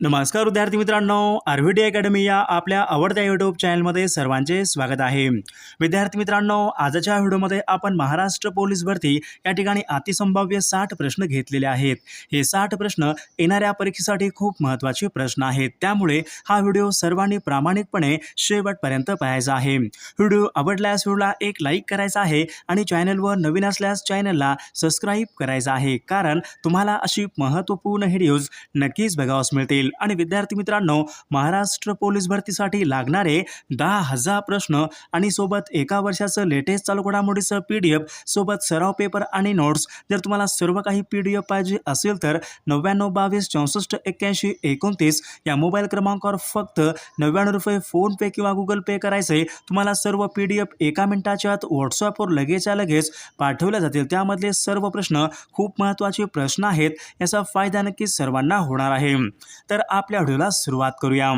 नमस्कार विद्यार्थी मित्रांनो आरव्हीडी अकॅडमी या आपल्या आवडत्या यूट्यूब चॅनलमध्ये सर्वांचे स्वागत आहे. विद्यार्थी मित्रांनो आजच्या व्हिडिओमध्ये आपण महाराष्ट्र पोलीस भरती या ठिकाणी अतिसंभाव्य साठ प्रश्न घेतलेले आहेत. हे साठ प्रश्न येणाऱ्या परीक्षेसाठी खूप महत्त्वाचे प्रश्न आहेत. त्यामुळे हा व्हिडिओ सर्वांनी प्रामाणिकपणे शेवटपर्यंत पाहायचा आहे. व्हिडिओ आवडल्यास व्हिडिओला एक लाईक करायचा आहे आणि चॅनलवर नवीन असल्यास चॅनलला सबस्क्राईब करायचं आहे. कारण तुम्हाला अशी महत्त्वपूर्ण व्हिडिओज नक्कीच बघावास मिळतील. आणि विद्यार्थी मित्रांनो महाराष्ट्र पोलीस भरतीसाठी लागणारे दहा हजार प्रश्न आणि सोबत एका वर्षाचं लेटेस्ट चालू घडामोडीचं पी डी एफ सोबत सराव पेपर आणि नोट्स. जर तुम्हाला सर्व काही पी डी एफ पाहिजे असेल तर नव्याण्णव बावीस चौसष्ट एक्क्याऐंशी एकोणतीस या मोबाईल क्रमांकावर फक्त नव्याण्णव रुपये फोनपे किंवा गुगल पे करायचे तुम्हाला सर्व पी डी एफ एका मिनिटाच्या आत व्हॉट्सअपवर लगेचच्या लगेच पाठवल्या जातील. त्यामधले सर्व प्रश्न खूप महत्त्वाचे प्रश्न आहेत याचा फायदा नक्की सर्वांना होणार आहे. तर तर आपल्या व्हिडिओला सुरुवात करूया.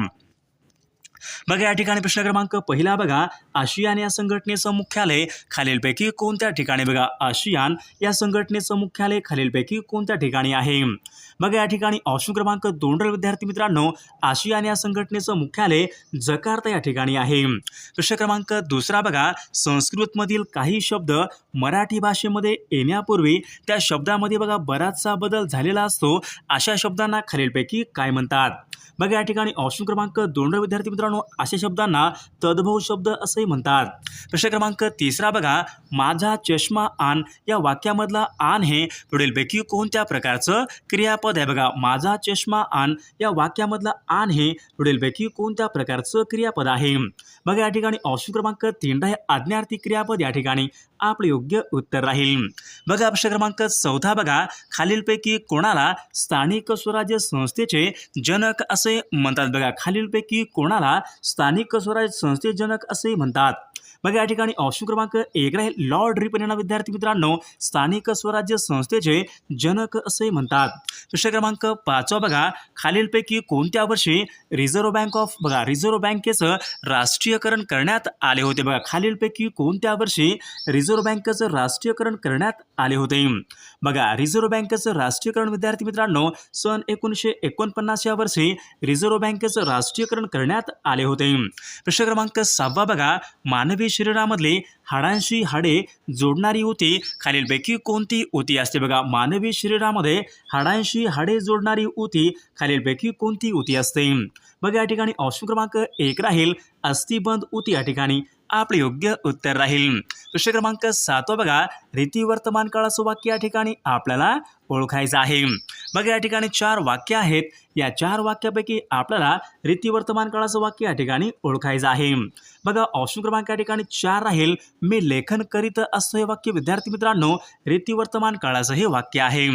बघा या ठिकाणी प्रश्न क्रमांक पहिला बघा. आशियान या संघटनेचं मुख्यालय खालीलपैकी कोणत्या ठिकाणी? बघा आशियान या संघटनेचं मुख्यालय खालीलपैकी कोणत्या ठिकाणी आहे? बघा या ठिकाणी ऑप्शन क्रमांक दोन रे विद्यार्थी मित्रांनो आशियान या संघटनेचं मुख्यालय जकार्ता या ठिकाणी आहे. प्रश्न क्रमांक दुसरा बघा. संस्कृतमधील काही शब्द मराठी भाषेमध्ये येण्यापूर्वी त्या शब्दामध्ये बघा बराचसा बदल झालेला असतो. अशा शब्दांना खालीलपैकी काय म्हणतात? बघा या ठिकाणी ऑप्शन क्रमांक दोन विद्यार्थी मित्रांनो अशा शब्दांना तद्भव शब्द असंही म्हणतात. प्रश्न क्रमांक तिसरा बघा. माझा चष्मा आण या वाक्यामधला आण हे पुढीलपैकी कोणत्या प्रकारचं क्रियापद आहे? बघा माझा चष्मा आण या वाक्यामधला आण हे पुढीलपैकी कोणत्या प्रकारचं क्रियापद आहे? बघा या ठिकाणी ऑप्शन क्रमांक तीन हे आज्ञार्थी क्रियापद. या ठिकाणी आपलं योग्य उत्तर राहील. बघा प्रश्न क्रमांक चौथा बघा. खालीलपैकी कोणाला स्थानिक स्वराज्य संस्थेचे जनक असं म्हणतात. बघा खालीलपैकी कोणाला स्थानिक स्वराज्य संस्थेजनक असे म्हणतात? बघा या ठिकाणी ऑप्शन क्रमांक एक राहील. लॉर्ड रिपन यांना विद्यार्थी मित्रांनो स्थानिक स्वराज्य संस्थेचे जनक असे म्हणतात. प्रश्न क्रमांक पाचवा बघा. खालीलपैकी कोणत्या वर्षी रिझर्व्ह बँक ऑफ बघा रिझर्व्ह बँकेचं राष्ट्रीयकरण करण्यात आले होते? बघा खालीलपैकी कोणत्या वर्षी रिझर्व्ह बँकेचं राष्ट्रीयकरण करण्यात आले होते? बघा रिझर्व्ह बँकेचं राष्ट्रीयकरण विद्यार्थी मित्रांनो सन एकोणीसशे एकोणपन्नास या वर्षी रिझर्व्ह बँकेचं राष्ट्रीयकरण करण्यात आले होते. प्रश्न क्रमांक सहावा बघा. मानवी शरीरामधली हाडांशी हाडे जोडणारी ऊती खालीलपैकी कोणती ऊती असते बघा. मानवी शरीरामध्ये हाडांशी हाडे जोडणारी ऊती खालीलपैकी कोणती ऊती असते? बघा या ठिकाणी ऑप्शन क्रमांक एक राहील. अस्थिबंद ऊती या ठिकाणी. आपले योग्य उत्तर राहील. प्रश्न क्रमांक सातवा बघा रीती वर्तमान काळाचं वाक्य या ठिकाणी आपल्याला ओळखायचं आहे. बघा या ठिकाणी चार वाक्य आहेत. या चार वाक्यापैकी आपल्याला रीती वर्तमान काळाचं वाक्य या ठिकाणी ओळखायचं आहे. बघा ऑप्शन क्रमांक या ठिकाणी चार राहील. मी लेखन करीत असतो हे वाक्य विद्यार्थी मित्रांनो रीती वर्तमान काळाचं हे वाक्य आहे.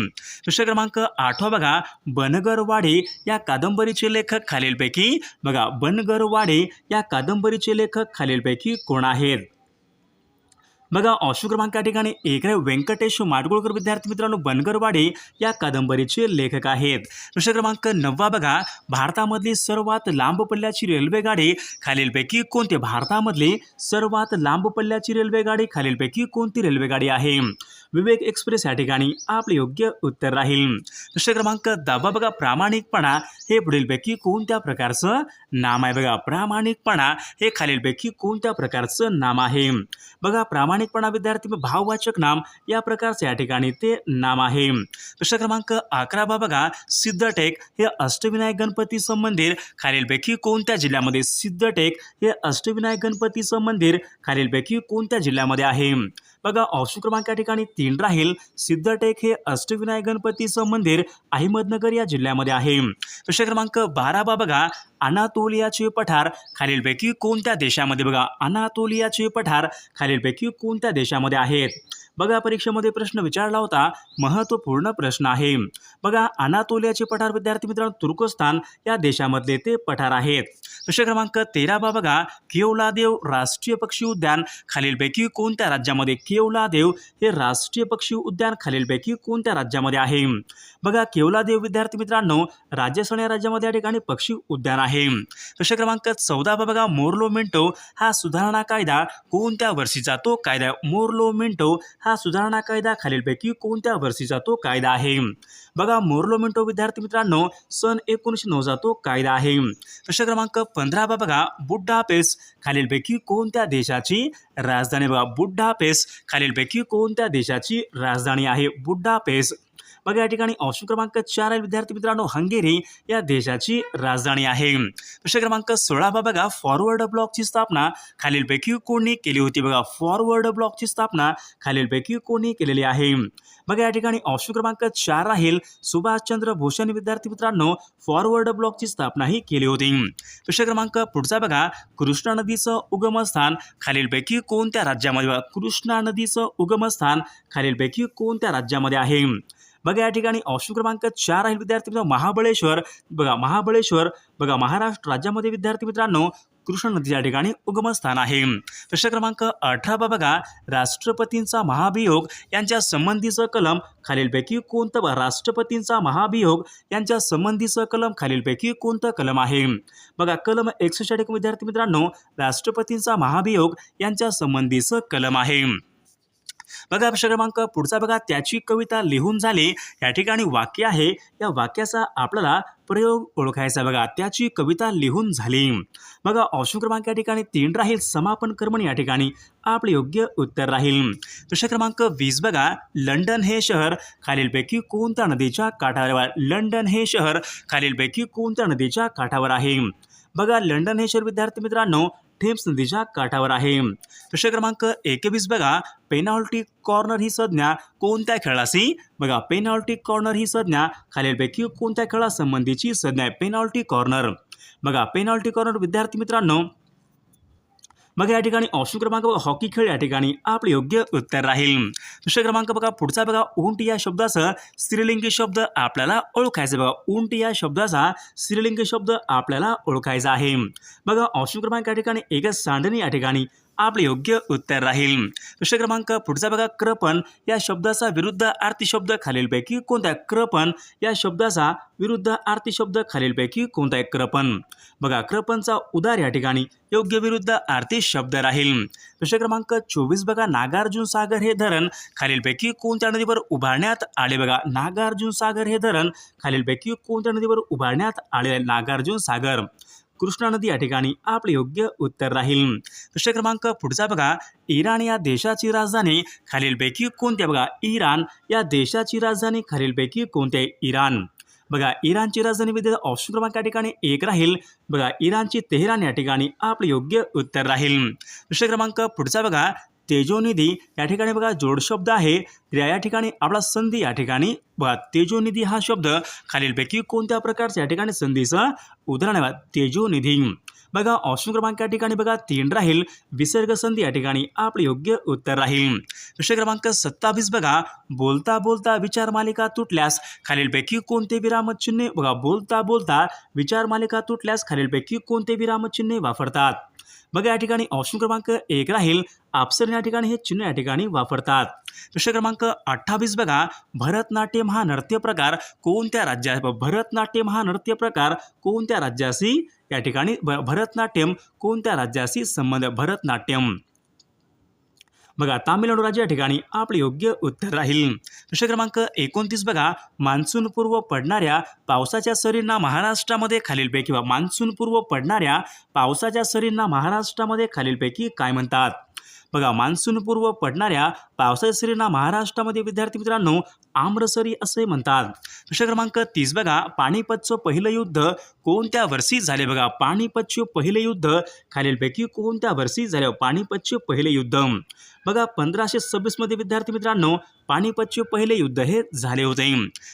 प्रश्न क्रमांक आठवा बघा बनगरवाडे या कादंबरीचे लेखक खालीलपैकी बघा बनगरवाडे या कादंबरीचे लेखक खालीलपैकी कोण आहेत? बघा अशु क्रमांक या ठिकाणी एक आहे. व्यंकटेश माडगुळकर विद्यार्थी मित्रांनो बनगरवाडे या कादंबरीचे लेखक आहेत. प्रश्न क्रमांक नववा बघा. भारतामधली सर्वात लांब पल्ल्याची रेल्वेगाडी खालीलपैकी कोणती? भारतामधली सर्वात लांब पल्ल्याची रेल्वेगाडी खालीलपैकी कोणती रेल्वेगाडी आहे? विवेक एक्सप्रेस या ठिकाणी आपले योग्य उत्तर राहील. प्रश्न क्रमांक दहावा बघा प्रामाणिकपणा हे पुढीलपैकी कोणत्या प्रकारचं नाम आहे? बघा प्रामाणिकपणा हे खालीलपैकी कोणत्या प्रकारचं नाम आहे? बघा प्रामाणिकपणा विद्यार्थी भाववाचक नाम या प्रकारचं या ठिकाणी ते नाम आहे. प्रश्न क्रमांक अकरावा बघा सिद्धटेक हे अष्टविनायक गणपतीचं मंदिर खालीलपैकी कोणत्या जिल्ह्यामध्ये सिद्धटेक हे अष्टविनायक गणपतीचं मंदिर खालीलपैकी कोणत्या जिल्ह्यामध्ये आहे? बघा ऑप्शन क्रमांक या ठिकाणी तीन राहील. सिद्धटेक हे अष्टविनायक गणपतीचं मंदिर अहमदनगर या जिल्ह्यामध्ये आहे. प्रश्न क्रमांक बारा बा बघा अनातोलियाचे पठार खालीलपैकी कोणत्या देशामध्ये? बघा अनातोलियाचे पठार खालीलपैकी कोणत्या देशामध्ये आहेत? बघा परीक्षेमध्ये प्रश्न विचारला होता महत्त्वपूर्ण प्रश्न आहे. बघा अनातोलियाचे पठार विद्यार्थी मित्रांनो तुर्कस्तान या देशामधले ते पठार आहेत. प्रश्न क्रमांक तेरावा बघा केवलादेव राष्ट्रीय पक्षी उद्यान. खालीलपैकी कोणत्या राज्यामध्ये केवलादेव हे राष्ट्रीय पक्षी उद्यान खालीलपैकी कोणत्या राज्यामध्ये आहे? बघा केवलादेव विद्यार्थी मित्रांनो राजस्थान या राज्यामध्ये या ठिकाणी पक्षी उद्यान आहे. प्रश्न क्रमांक चौदावा बघा मोर्लो मिंटो हा सुधारणा कायदा. कोणत्या वर्षीचा तो कायदा मोर्लो मिंटो हा हा सुधारणा कायदा खालीलपैकी कोणत्या वर्षीचा तो कायदा आहे? बघा मोरलो मिंटो विद्यार्थी मित्रांनो सन एकोणीसशे नऊचा तो कायदा आहे. प्रश्न क्रमांक पंधरा बघा बुड्डापेस्ट खालीलपैकी कोणत्या देशाची राजधानी बघा बुड्डापेस्ट खालीलपैकी कोणत्या देशाची राजधानी आहे? बुड्डापेस्ट बघा या ठिकाणी ऑप्शन क्रमांक चार आहे विद्यार्थी मित्रांनो हंगेरी या देशाची राजधानी आहे. प्रश्न क्रमांक सोळा बघा फॉरवर्ड ब्लॉकची स्थापना खालीलपैकी कोणी केली होती? बघा फॉरवर्ड ब्लॉकची स्थापना खालीलपैकी कोणी केलेली आहे? बघा या ठिकाणी ऑप्शन क्रमांक चार राहील सुभाषचंद्र भूषण. विद्यार्थी मित्रांनो फॉरवर्ड ब्लॉकची स्थापना ही केली होती. प्रश्न क्रमांक पुढचा बघा कृष्णा नदीचं उगमस्थान खालीलपैकी कोणत्या राज्यामध्ये? बघा कृष्णा नदीचं उगमस्थान खालीलपैकी कोणत्या राज्यामध्ये आहे? बघा या ठिकाणी ऑप्शन क्रमांक चार आहे विद्यार्थी मित्रांनो महाबळेश्वर. बघा महाबळेश्वर बघा महाराष्ट्र राज्यामध्ये विद्यार्थी मित्रांनो कृष्ण नदीच्या ठिकाणी उगमस्थान आहे. प्रश्न क्रमांक अठरा बघा राष्ट्रपतींचा महाभियोग यांच्या संबंधीचं कलम खालीलपैकी कोणतं? राष्ट्रपतींचा महाभियोग यांच्या संबंधीचं कलम खालीलपैकी कोणतं कलम आहे? बघा कलम एकसष्ट विद्यार्थी मित्रांनो राष्ट्रपतींचा महाभियोग यांच्या संबंधीचं कलम आहे. बघा प्रश्न क्रमांक पुढचा बघा. त्याची कविता लिहून झाली. या ठिकाणी वाक्य आहे. या वाक्याचा आपल्याला प्रयोग ओळखायचा बघा त्याची कविता लिहून झाली. बघा ऑप्शन क्रमांक या ठिकाणी तीन राहील. समापन कर्मण या ठिकाणी आपले योग्य उत्तर राहील. प्रश्न क्रमांक वीस बघा. लंडन हे शहर खालीलपैकी कोणत्या नदीच्या काठावर लंडन हे शहर खालीलपैकी कोणत्या नदीच्या काठावर आहे? बघा लंडन हे शहर विद्यार्थी मित्रांनो थेम्स नदीच्या काठावर आहे. प्रश्न क्रमांक एकवीस बघा. पेनॉल्टी कॉर्नर ही संज्ञा कोणत्या खेळाशी? बघा पेनॉल्टी कॉर्नर ही संज्ञा खालीलपैकी कोणत्या खेळासंबंधीची संज्ञा आहे? Penalty corner. बघा पेनॉल्टी कॉर्नर विद्यार्थी मित्रांनो मग या ठिकाणी ऑप्शन क्रमांक बघा हॉकी खेळ या ठिकाणी आपले योग्य उत्तर राहील. दुसरा क्रमांक बघा पुढचा बघा उंट या शब्दाचा स्त्रीलिंगी शब्द आपल्याला ओळखायचा बघा उंट या शब्दाचा स्त्रीलिंगी शब्द आपल्याला ओळखायचा आहे. बघा ऑप्शन क्रमांक या ठिकाणी एकच सांडणी या ठिकाणी आपले योग्य उत्तर राहील. दुसरा क्रमांक पुढचा बघा कृपण. या शब्दाचा विरुद्ध आरती शब्द खालीलपैकी कोणता? आहे कृपण. या शब्दाचा विरुद्ध आरती शब्द खालीलपैकी कोणता आहे कृपण? बघा कृपणचा उदार या ठिकाणी योग्य विरुद्ध आरती शब्द राहील. प्रश्न क्रमांक चोवीस बघा नागार्जुन सागर हे धरण खालीलपैकी कोणत्या नदीवर उभारण्यात आले? बघा नागार्जुन सागर हे धरण खालीलपैकी कोणत्या नदीवर उभारण्यात आले नागार्जुन सागर. कृष्णा नदी या ठिकाणी आपले योग्य उत्तर राहील. प्रश्न क्रमांक पुढचा बघा. इराण या देशाची राजधानी खालीलपैकी कोणत्या बघा इराण या देशाची राजधानी खालीलपैकी कोणत्या आहे? इराण. बघा इराणची राजधानी विद्या ऑप्शन क्रमांक या ठिकाणी एक राहील. बघा इराणची तेहरान या ठिकाणी आपले योग्य उत्तर राहील. दुसरा क्रमांक पुढचा बघा. तेजोनिधी या ठिकाणी बघा जोडशब्द आहे. तर या ठिकाणी आपला संधी या ठिकाणी. बघा तेजोनिधी हा शब्द खालीलपैकी कोणत्या प्रकारचा या ठिकाणी संधीचं उदाहरण आहे? तेजोनिधी बघा ऑप्शन क्रमांक या ठिकाणी बघा तीन राहील. विसर्ग संधी या ठिकाणी आपले योग्य उत्तर राहील. प्रश्न क्रमांक सत्तावीस बघा बोलता बोलता विचार मालिका तुटल्यास खालीलपैकी कोणते विरामचिन्हे बघा बोलता बोलता विचार मालिका तुटल्यास खालीलपैकी कोणते विरामचिन्हे वापरतात? बघा या ठिकाणी ऑप्शन क्रमांक एक राहील. आपसर या ठिकाणी हे चिन्ह या ठिकाणी वापरतात. प्रश्न क्रमांक अठ्ठावीस बघा. भरतनाट्यम हा नृत्य प्रकार. कोणत्या राज्या भरतनाट्यम हा नृत्य प्रकार? कोणत्या राज्याशी या ठिकाणी भरतनाट्यम? कोणत्या राज्याशी संबंध भरतनाट्यम? बघा तामिळनाडू राज्य या ठिकाणी आपले योग्य उत्तर राहील. प्रश्न क्रमांक एकोणतीस बघा मान्सूनपूर्व पडणाऱ्या पावसाच्या सरींना महाराष्ट्रामध्ये खालीलपैकी बघा, मान्सूनपूर्व पडणाऱ्या पावसाच्या सरींना महाराष्ट्रामध्ये खालीलपैकी काय म्हणतात? बघा मान्सूनपूर्व पडणाऱ्या पावसाळ्या सरींना महाराष्ट्रामध्ये विद्यार्थी मित्रांनो आम्रसरी असे म्हणतात. प्रश्न क्रमांक तीस बघा. पानिपतचं पहिलं युद्ध कोणत्या वर्षी झाले बघा? पानिपतचे पहिले युद्ध खालीलपैकी कोणत्या वर्षी झाले? पानिपतचे पहिले युद्ध. बघा पंधराशे सव्वीसमध्ये विद्यार्थी मित्रांनो पानिपतचे पहिले युद्ध हे झाले होते.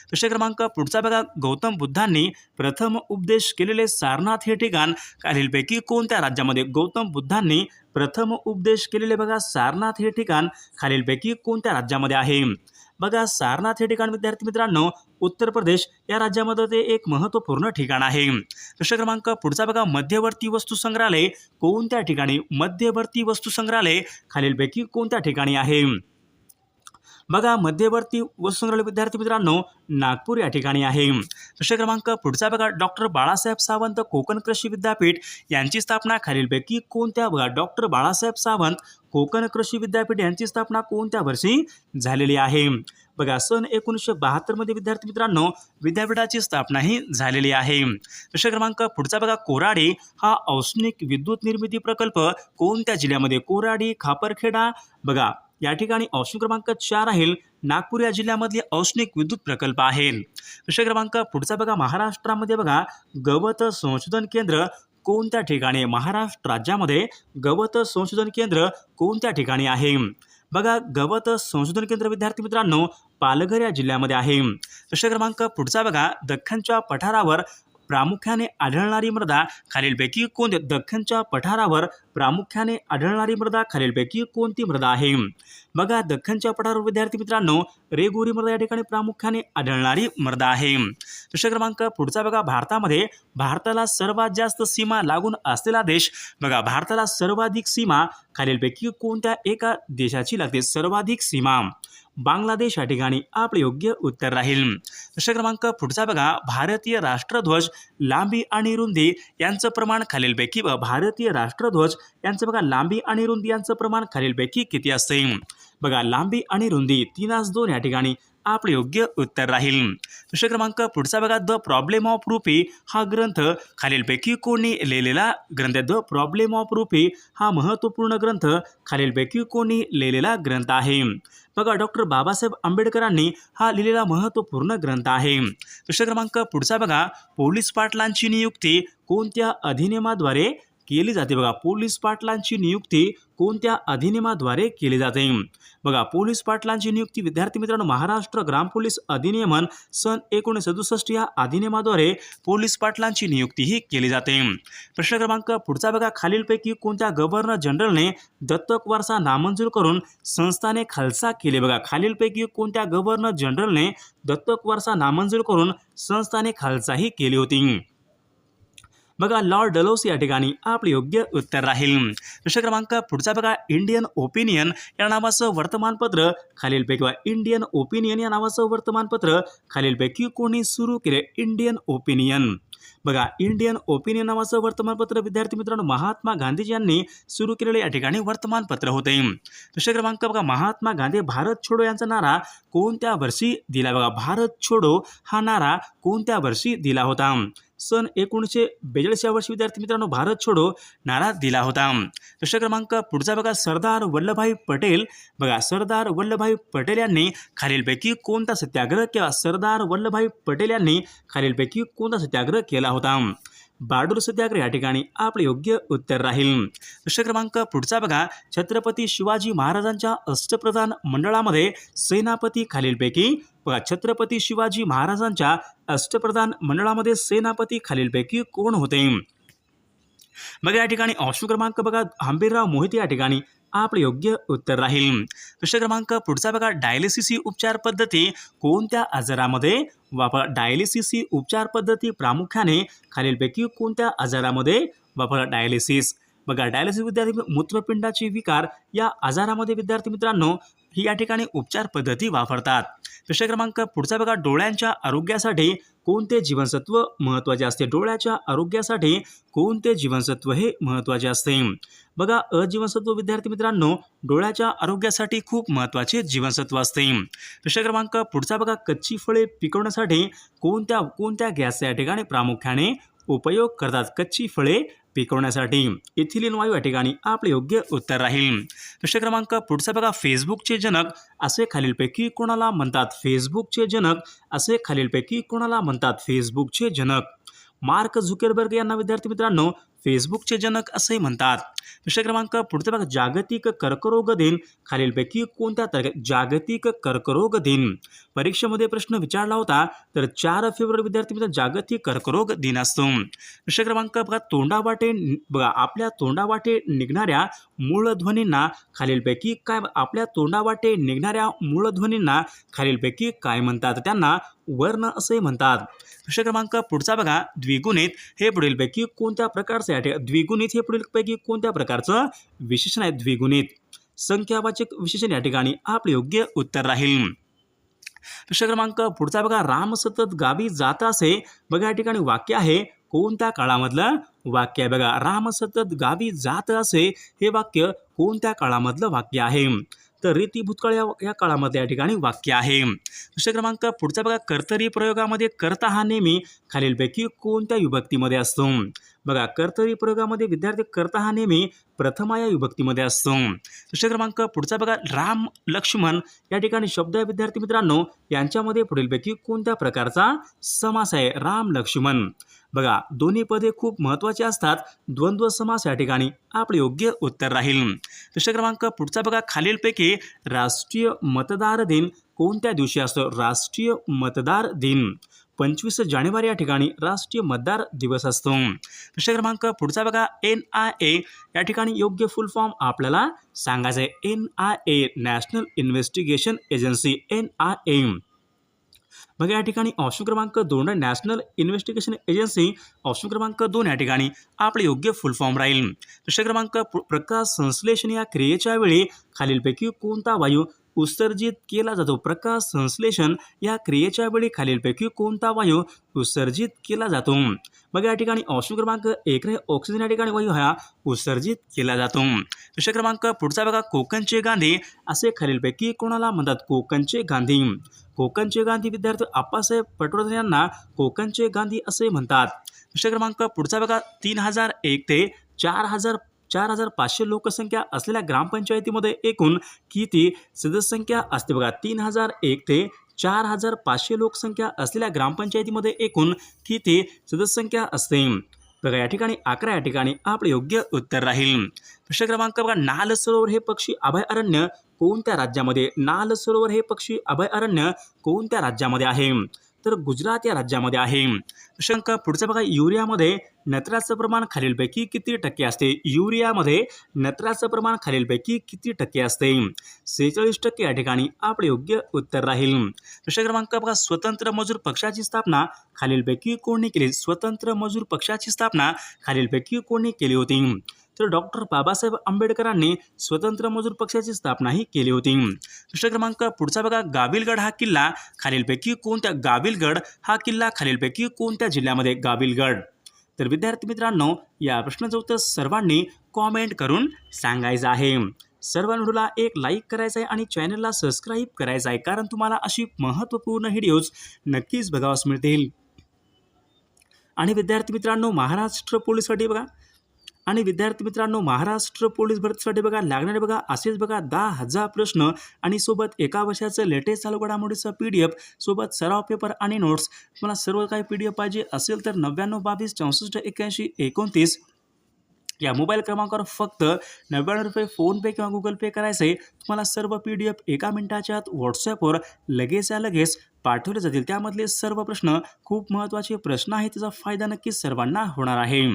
प्रश्न क्रमांक पुढचा बघा. गौतम बुद्धांनी प्रथम उपदेश केलेले सारनाथ हे ठिकाण खालीलपैकी कोणत्या राज्यामध्ये? गौतम बुद्धांनी प्रथम उपदेश केलेले बघा सारनाथ हे ठिकाण खालीलपैकी कोणत्या राज्यामध्ये आहे? बघा सारनाथ हे ठिकाण विद्यार्थी मित्रांनो उत्तर प्रदेश या राज्यामध्ये ते एक महत्त्वपूर्ण ठिकाण आहे. प्रश्न क्रमांक पुढचा बघा मध्यवर्ती वस्तू संग्रहालय कोणत्या ठिकाणी? मध्यवर्ती वस्तू संग्रहालय खालीलपैकी कोणत्या ठिकाणी आहे? बघा मध्यवर्ती वसुंधराला विद्यार्थी मित्रांनो नागपूर या ठिकाणी आहे. प्रश्न क्रमांक पुढचा बघा डॉक्टर बाळासाहेब सावंत कोकण कृषी विद्यापीठ यांची स्थापना खालीलपैकी कोणत्या? बघा डॉक्टर बाळासाहेब सावंत कोकण कृषी विद्यापीठ यांची स्थापना कोणत्या वर्षी झालेली आहे? बघा सन एकोणीसशे बहात्तरमध्ये विद्यार्थी मित्रांनो विद्यापीठाची स्थापना ही झालेली आहे. प्रश्न क्रमांक पुढचा बघा कोराडी हा औष्णिक विद्युत निर्मिती प्रकल्प कोणत्या जिल्ह्यामध्ये? कोराडी खापरखेडा बघा या ठिकाणी औष्णिक क्रमांक चार राहील नागपूर या जिल्ह्यामधले औष्णिक विद्युत प्रकल्प आहे प्रश्न क्रमांक पुढचा बघा महाराष्ट्रामध्ये बघा गवत संशोधन केंद्र कोणत्या ठिकाणी? महाराष्ट्र राज्यामध्ये गवत संशोधन केंद्र कोणत्या ठिकाणी आहे? बघा गवत संशोधन केंद्र विद्यार्थी मित्रांनो पालघर या जिल्ह्यामध्ये आहे. प्रश्न क्रमांक पुढचा बघा दख्खनच्या पठारावर प्रामुख्याने आढळणारी मृदा खालीलपैकी कोणती? दख्खनच्या पठारावर प्रामुख्याने आढळणारी मृदा खालीलपैकी कोणती मृदा आहे? बघा दख्खनच्या पठारावर विद्यार्थी मित्रांनो रेगुरी मृदा या ठिकाणी प्रामुख्याने आढळणारी मृदा आहे. प्रश्न क्रमांक पुढचा बघा भारतामध्ये भारताला सर्वात जास्त सीमा लागून असलेला देश बघा भारताला सर्वाधिक सीमा खालीलपैकी कोणत्या एका देशाची लागते? सर्वाधिक सीमा. बांगलादेश या ठिकाणी आपले योग्य उत्तर राहील. प्रश्न क्रमांक पुढचा बघा भारतीय राष्ट्रध्वज लांबी आणि रुंदी यांचं प्रमाण खालीलपैकी व भारतीय राष्ट्रध्वज यांचं बघा लांबी आणि रुंदी यांचं प्रमाण खालीलपैकी किती असते? बघा लांबी आणि रुंदी तीन आज दोन या ठिकाणी आपले योग्य उत्तर राहील. प्रश्न क्रमांक पुढचा बघा द प्रॉब्लेम ऑफ रुपी हा ग्रंथ खालीलपैकी कोणी लिहिलेला ग्रंथ द प्रॉब्लेम ऑफ रुपी हा महत्त्वपूर्ण ग्रंथ खालीलपैकी कोणी लिहिलेला ग्रंथ आहे. बघा डॉक्टर बाबासाहेब आंबेडकरांनी हा लिहिलेला महत्त्वपूर्ण ग्रंथ आहे. प्रश्न क्रमांक पुढचा बघा पोलीस पाटलांची नियुक्ती कोणत्या अधिनियमाद्वारे केली जाते. बघा पोलीस पाटलांची नियुक्ती कोणत्या अधिनियमाद्वारे केली जाते? बघा पोलीस पाटलांची नियुक्ती विद्यार्थी मित्रांनो महाराष्ट्र ग्राम पोलीस अधिनियमन सन एकोणीसशे सदुसष्ट या अधिनियमाद्वारे पोलीस पाटलांची नियुक्ती ही केली जाते. प्रश्न क्रमांक पुढचा बघा. खालीलपैकी कोणत्या गव्हर्नर जनरलने दत्तक वारसा नामंजूर करून संस्थाने खालसा केले? बघा खालीलपैकी कोणत्या गव्हर्नर जनरलने दत्तक वारसा नामंजूर करून संस्थाने खालसाही केली होती? बघा लॉर्ड डलोस या ठिकाणी आपले योग्य उत्तर राहील. प्रश्न क्रमांक पुढचा बघा इंडियन ओपिनियन या नावाचं वर्तमानपत्र खालीलपैकी बघा, इंडियन ओपिनियन या नावाचं वर्तमानपत्र खालीलपैकी कोणी सुरू केले? Indian Opinion. बघा इंडियन ओपिनियन नावाचं वर्तमानपत्र विद्यार्थी मित्रांनो महात्मा गांधीजी यांनी सुरू केलेले या ठिकाणी वर्तमानपत्र होते. दुसरा क्रमांक बघा महात्मा गांधी भारत छोडो यांचा नारा कोणत्या वर्षी दिला? बघा भारत छोडो हा नारा कोणत्या वर्षी दिला होता? सन एकोणीसशे बेचाळीसच्या वर्षी विद्यार्थी मित्रांनो भारत छोडो नारा दिला होता. प्रश्न क्रमांक पुढचा बघा सरदार वल्लभभाई पटेल. बघा सरदार वल्लभभाई पटेल यांनी खालीलपैकी कोणता सत्याग्रह केला? सरदार वल्लभभाई पटेल यांनी खालीलपैकी कोणता सत्याग्रह केला होता? बारडूर सत्याग्रह या ठिकाणी आपले योग्य उत्तर राहील. प्रश्न क्रमांक पुढचा बघा. छत्रपती शिवाजी महाराजांच्या अष्टप्रधान मंडळामध्ये सेनापती खालीलपैकी बघा छत्रपती शिवाजी महाराजांच्या अष्टप्रधान मंडळामध्ये सेनापती खालीलपैकी कोण होते? मग या ठिकाणी ऑप्शन क्रमांक बघा हंबीरराव मोहिते या ठिकाणी आपले योग्य उत्तर राहील. प्रश्न क्रमांक पुढचा बघा. डायलिसिस ही उपचार पद्धती कोणत्या आजारामध्ये? वापर डायलिसिस ही उपचार पद्धती प्रामुख्याने खालीलपैकी कोणत्या आजारामध्ये वापर डायलिसिस? बघा डायलिसिस विद्यार्थी मूत्रपिंडाचे विकार या आजारामध्ये विद्यार्थी मित्रांनो ही या ठिकाणी उपचार पद्धती वापरतात. प्रश्न क्रमांक पुढचा बघा. डोळ्यांच्या आरोग्यासाठी कोणते जीवनसत्व महत्त्वाचे असते? डोळ्याच्या आरोग्यासाठी कोणते जीवनसत्व हे महत्त्वाचे असते? बघा अजीवनसत्व विद्यार्थी मित्रांनो डोळ्याच्या आरोग्यासाठी खूप महत्त्वाचे जीवनसत्व असते. प्रश्न क्रमांक पुढचा बघा. कच्ची फळे पिकवण्यासाठी कोणत्या कोणत्या गॅसचा या ठिकाणी प्रामुख्याने उपयोग करतात. कच्ची फळे पिकवण्यासाठी. इथिलीन वायू या ठिकाणी आपले योग्य उत्तर राहील. प्रश्न क्रमांक पुढचा बघा. फेसबुकचे जनक असे खालीलपैकी कोणाला म्हणतात? फेसबुकचे जनक असे खालीलपैकी कोणाला म्हणतात? फेसबुकचे जनक. मार्क झुकेरबर्ग यांना विद्यार्थी मित्रांनो फेसबुकचे जनक असंही म्हणतात. प्रश्न क्रमांक पुढचा बघा जागतिक कर्करोग दिन. खालीलपैकी कोणत्या तर जागतिक कर्करोग दिन? परीक्षेमध्ये प्रश्न विचारला होता तर चार फेब्रुवारी विद्यार्थी मित्र जागतिक कर्करोग दिन असतो. प्रश्न क्रमांक बघा तोंडावाटे बघा आपल्या तोंडावाटे निघणाऱ्या मूळध्वनींना खालीलपैकी काय आपल्या तोंडावाटे निघणाऱ्या मूळध्वनींना खालीलपैकी काय म्हणतात? त्यांना वर्ण असे म्हणतात. प्रश्न क्रमांक पुढचा बघा द्विगुणित. हे पुढीलपैकी कोणत्या प्रकारचे आहे द्विगुणित हे पुढीलपैकी कोणत्या प्रकारचं विशेषण आहे? द्विगुणित. संख्यावाचक विशेषण या ठिकाणी आपले योग्य उत्तर राहील. प्रश्न क्रमांक पुढचा बघा. राम सतत गावी जात असे. बघा या ठिकाणी वाक्य आहे. कोणत्या काळामधलं वाक्य आहे? बघा राम सतत गावी जात असे. हे वाक्य कोणत्या काळामधलं वाक्य आहे? तर रीती भूतकाळ या या काळामध्ये या ठिकाणी वाक्य आहे. प्रश्न क्रमांक पुढचा बघा. कर्तरी प्रयोगामध्ये कर्ता हा नेहमी खालीलपैकी कोणत्या विभक्तीमध्ये असतो? बघा कर्तरी प्रयोगामध्ये विद्यार्थी कर्ता हा नेहमी प्रथमा या विभक्तीमध्ये असतो. प्रश्न क्रमांक पुढचा बघा राम लक्ष्मण. या ठिकाणी शब्द आहे विद्यार्थी मित्रांनो यांच्यामध्ये पुढीलपैकी कोणत्या प्रकारचा समास आहे? राम लक्ष्मण. बघा दोन्ही पदे खूप महत्त्वाची असतात. द्वंद्व समास या ठिकाणी आपले योग्य उत्तर राहील. प्रश्न क्रमांक पुढचा बघा खालीलपैकी राष्ट्रीय मतदार दिन. कोणत्या दिवशी असतो? राष्ट्रीय मतदार दिन. पंचवीस जानेवारी या ठिकाणी राष्ट्रीय मतदार दिवस असतो. प्रश्न क्रमांक पुढचा बघा. एन आय ए या ठिकाणी योग्य फुल फॉर्म आपल्याला सांगायचं आहे N I A national investigation agency N I A बघा या ठिकाणी ऑप्शन क्रमांक दोन नॅशनल इन्व्हेस्टिगेशन एजन्सी ऑप्शन क्रमांक दोन या ठिकाणी आपले योग्य फुल फॉर्म राहील. प्रश्न क्रमांक प्रकाश संश्लेषण या क्रियेच्या वेळी खालीलपैकी कोणता वायू उत्सर्जित केला जातो. प्रकाश संश्लेषण या क्रियेच्या वेळी खालीलपैकी कोणता वायू उत्सर्जित केला जातो? मग या ठिकाणी ऑप्शन क्रमांक एक रे ऑक्सिजन या ठिकाणी वायू हा उत्सर्जित केला जातो. प्रश्न क्रमांक पुढचा बघा कोकणचे गांधी. असे खालीलपैकी कोणाला म्हणतात? कोकणचे गांधी. कोकणचे गांधी विद्यार्थी आप्पासाहेब पटवर्धन यांना कोकणचे गांधी असे म्हणतात. प्रश्न क्रमांक पुढचा बघा तीन हजार एक ते चार हजार चार हजार पाचशे लोकसंख्या असलेल्या ग्रामपंचायतीमध्ये एकूण किती सदस्यसंख्या असते बघा तीन हजार एक ते चार हजार पाचशे लोकसंख्या असलेल्या ग्रामपंचायतीमध्ये एकूण किती सदस्यसंख्या असते? बघा या ठिकाणी अकरा या ठिकाणी आपले योग्य उत्तर राहील. प्रश्न क्रमांक बघा नाल सरोवर हे पक्षी अभयारण्य कोणत्या राज्यामध्ये? नाल सरोवर हे पक्षी अभयारण्य कोणत्या राज्यामध्ये आहे? तर गुजरात या राज्यामध्ये आहे. शंक पुढचा बघा युरियामध्ये नत्राचं प्रमाण खालीलपैकी किती टक्के असते? युरियामध्ये नत्राचं प्रमाण खालीलपैकी किती टक्के असते? सेहेचाळीस टक्के या ठिकाणी आपले योग्य उत्तर राहील. प्रश्न क्रमांक बघा स्वतंत्र मजूर पक्षाची स्थापना खालीलपैकी कोणी केली? स्वतंत्र मजूर पक्षाची स्थापना खालीलपैकी कोणी केली होती? तर डॉक्टर बाबासाहेब आंबेडकरांनी स्वतंत्र मजूर पक्षाची स्थापनाही केली होती. प्रश्न क्रमांक पुढचा बघा. गाविलगड हा किल्ला खालीलपैकी कोणत्या गाविलगड हा किल्ला खालीलपैकी कोणत्या जिल्ह्यामध्ये गाविलगड? तर विद्यार्थी मित्रांनो या प्रश्नाचं उत्तर सर्वांनी कॉमेंट करून सांगायचं आहे. सर्व व्हिडिओला एक लाईक करायचं आहे आणि चॅनलला सबस्क्राईब करायचं आहे कारण तुम्हाला अशी महत्त्वपूर्ण व्हिडिओज नक्कीच बघावास मिळतील. आणि विद्यार्थी मित्रांनो महाराष्ट्र पोलीससाठी बघा. आणि विद्यार्थी मित्रांनो महाराष्ट्र पोलीस भरतीसाठी बघा लागणारे बघा असेच बघा दहा हजार प्रश्न आणि सोबत एका वर्षाचं लेटेस्ट चालू घडामोडीचं पी डी एफ सोबत सराव पेपर आणि नोट्स. तुम्हाला सर्व काही पी डी एफ पाहिजे असेल तर नव्याण्णव बावीस चौसष्ट एक्याऐंशी एकोणतीस या मोबाईल क्रमांकावर फक्त नव्याण्णव रुपये फोनपे किंवा गुगल पे करायचं आहे तुम्हाला सर्व पी डी एफ एका मिनिटाच्या आत व्हॉट्सॲपवर लगेच या लगेच पाठवले जातील. त्यामधले सर्व प्रश्न खूप महत्त्वाचे प्रश्न आहेत त्याचा फायदा नक्कीच सर्वांना होणार आहे.